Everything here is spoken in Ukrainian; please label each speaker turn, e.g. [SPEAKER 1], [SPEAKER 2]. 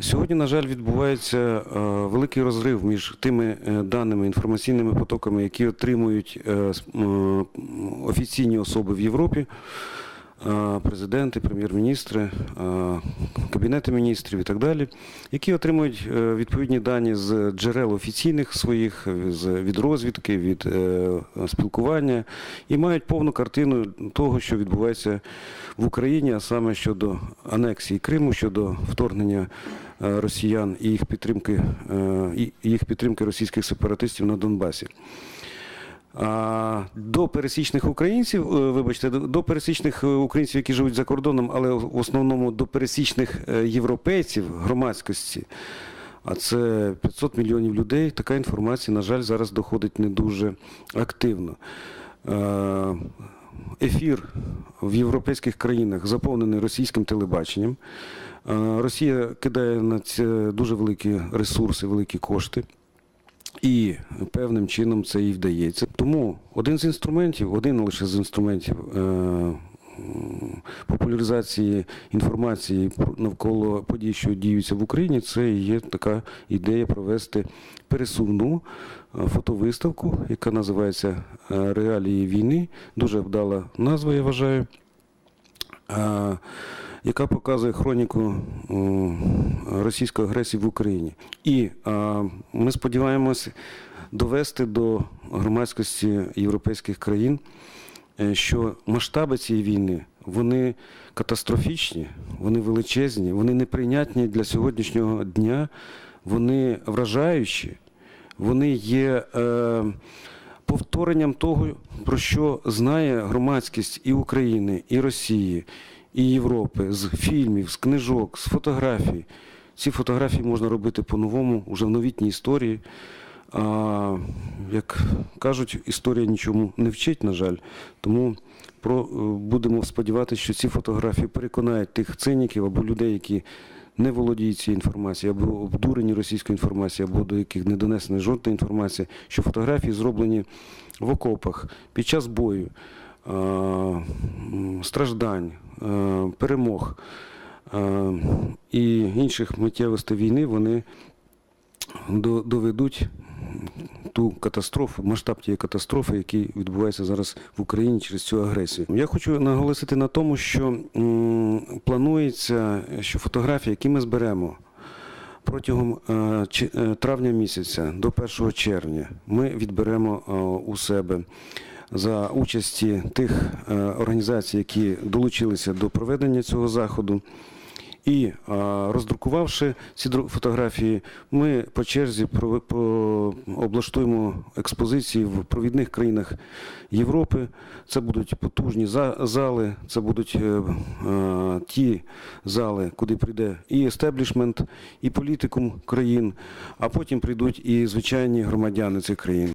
[SPEAKER 1] Сьогодні, на жаль, відбувається е, великий розрив між тими е, даними, інформаційними потоками, які отримують е, офіційні особи в Європі, президенти, прем'єр-міністри, е, кабінети міністрів і так далі, які отримують е, відповідні дані з джерел офіційних своїх, від розвідки, від е, спілкування і мають повну картину того, що відбувається в Україні, а саме щодо анексії Криму, щодо вторгнення е, росіян і їх підтримки, е, і їх підтримки російських сепаратистів на Донбасі. До пересічних українців, е, вибачте, до- пересічних е, українців, які живуть за кордоном, але в основному до пересічних е, європейців громадськості, а це 500 мільйонів людей, така інформація, на жаль, зараз доходить не дуже активно. Ефір в європейських країнах заповнений російським телебаченням. Росія кидає на це дуже великі ресурси, великі кошти. І певним чином це і вдається. Тому один з інструментів, один лише з інструментів е, популяризації інформації навколо подій, що діються в Україні, це є така ідея провести пересувну е, фотовиставку, яка називається е, Реалії війни. Дуже вдала назва, я вважаю. Яка показує хроніку російської агресії в Україні. І ми сподіваємося довести до громадськості європейських країн, е, що масштаби цієї війни вони катастрофічні, вони величезні, вони неприйнятні для сьогоднішнього дня, вони вражаючі, вони є. Е, повторенням того, про що знає громадськість і України, і Росії, і Європи з фільмів, з книжок, з фотографій. Ці фотографії можна робити по-новому, вже в новітній історії. А, як кажуть, історія нічому не вчить, на жаль. Тому про, е, будемо сподіватися, що ці фотографії переконають тих циніків або людей, які не володіють цією інформацією, або обдурені російською інформацією, або до яких не донесена жодна інформація, що фотографії зроблені в окопах під час бою, страждань, е, перемог е, і інших миттєвостей війни, вони доведуть ту катастрофу, масштаб тієї катастрофи, який відбувається зараз в Україні через цю агресію. Я хочу наголосити на тому, що планується, що фотографії, які ми зберемо протягом е, е, травня місяця до 1 червня, ми відберемо е, у себе. За участі тих е, організацій, які долучилися до проведення цього заходу, і е, роздрукувавши ці фотографії, ми по черзі облаштуємо експозиції в провідних країнах Європи. Це будуть потужні зали, це будуть е, ті зали, куди прийде і естеблішмент, і політикум країн, а потім прийдуть і звичайні громадяни цих країн.